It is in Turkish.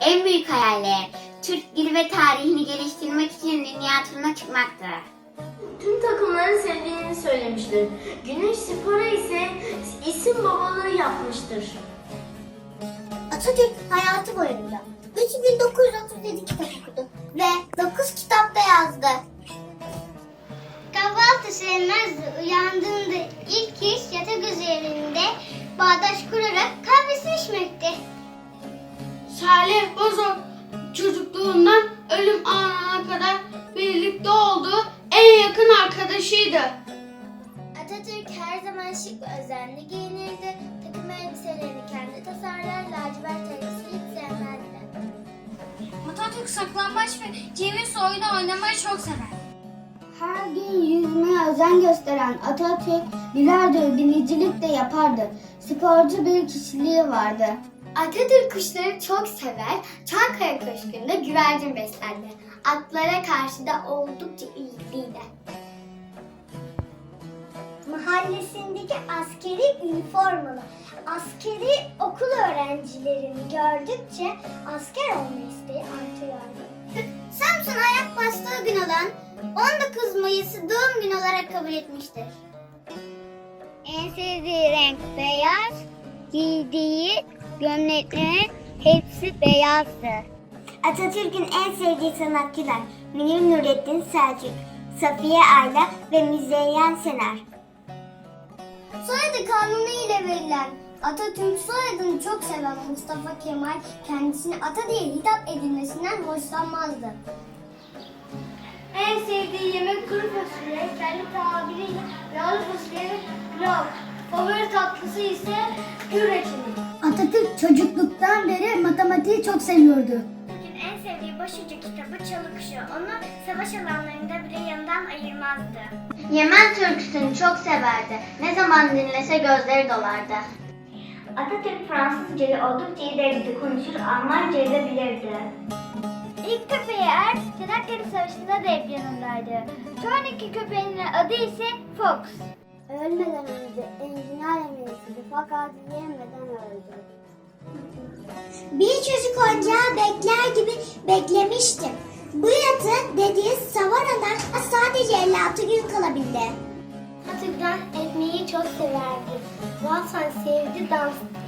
En büyük hayalleri Türk dili ve tarihini geliştirmek için dünya turuna çıkmaktı. Tüm takımların sevdiğini söylemiştir. Güneş Spor'a ise isim babalığı yapmıştır. Atatürk hayatı boyunca 3937 kitap okudu ve 9 kitap da yazdı. Kahvaltı sevmezdi. Uyandığında ilk iş yatak üzerinde bağdaş kurarak kahvesini içmekti. Salih Bozok çocukluğundan ölüm anına kadar birlikte olduğu en yakın arkadaşıydı. Atatürk her zaman şık ve özenli giyinirdi. Takım elbiselerini kendi tasarlar, lacivert elbise hiç sevmezdi. Atatürk saklambaç ve ceviz oyunu oynamayı çok sever. Her gün yüzmeye özen gösteren Atatürk bilardo binicilik de yapardı. Sporcu bir kişiliği vardı. Atatürk kuşları çok sever. Çankaya Köşkü'nde güvercin beslerdi. Atlara karşı da oldukça ilgiliydi. Mahallesindeki askeri üniformalı askeri okul öğrencilerini gördükçe asker olma isteği artıyordu. Samsun ayak bastığı gün olan 19 Mayıs'ı doğum günü olarak kabul etmiştir. En sevdiği renk beyaz. Giydiği gömleklerin hepsi beyazdı. Atatürk'ün en sevdiği sanatçılar Münir Nurettin Selçuk, Safiye Ayla ve Müzeyyen Sener. Soyadı kanunu ile verilen Atatürk soyadını çok seven Mustafa Kemal kendisine ata diye hitap edilmesinden hoşlanmazdı. En sevdiği yemek kuru fasulye, kendi tabiriyle yağlı fasulye ve pilav. Favori tatlısı ise reçeli. Atatürk çocukluktan beri matematiği çok seviyordu. Atatürk'ün en sevdiği başucu kitabı Çalı Kuşu. Onu savaş alanlarında bile yanından ayırmazdı. Yemen türküsünü çok severdi. Ne zaman dinlese gözleri dolardı. Atatürk Fransızcayı oldukça iyi derecede konuşur, Almancayı da bilirdi. İlk köpeği Ert, Çanakkale Savaşı'nda da hep yanındaydı. Sonraki köpeğinin adı ise Fox. Ölmeden önce enginar yemeğiydi fakat yemeden öldü. Bir çocuk oyuncağı bekler gibi beklemiştim. Bu yatı dediği Savara'dan sadece 56 gün kalabildi. Atatürk'ten ekmeği çok severdi. Zaten sevdi danstı.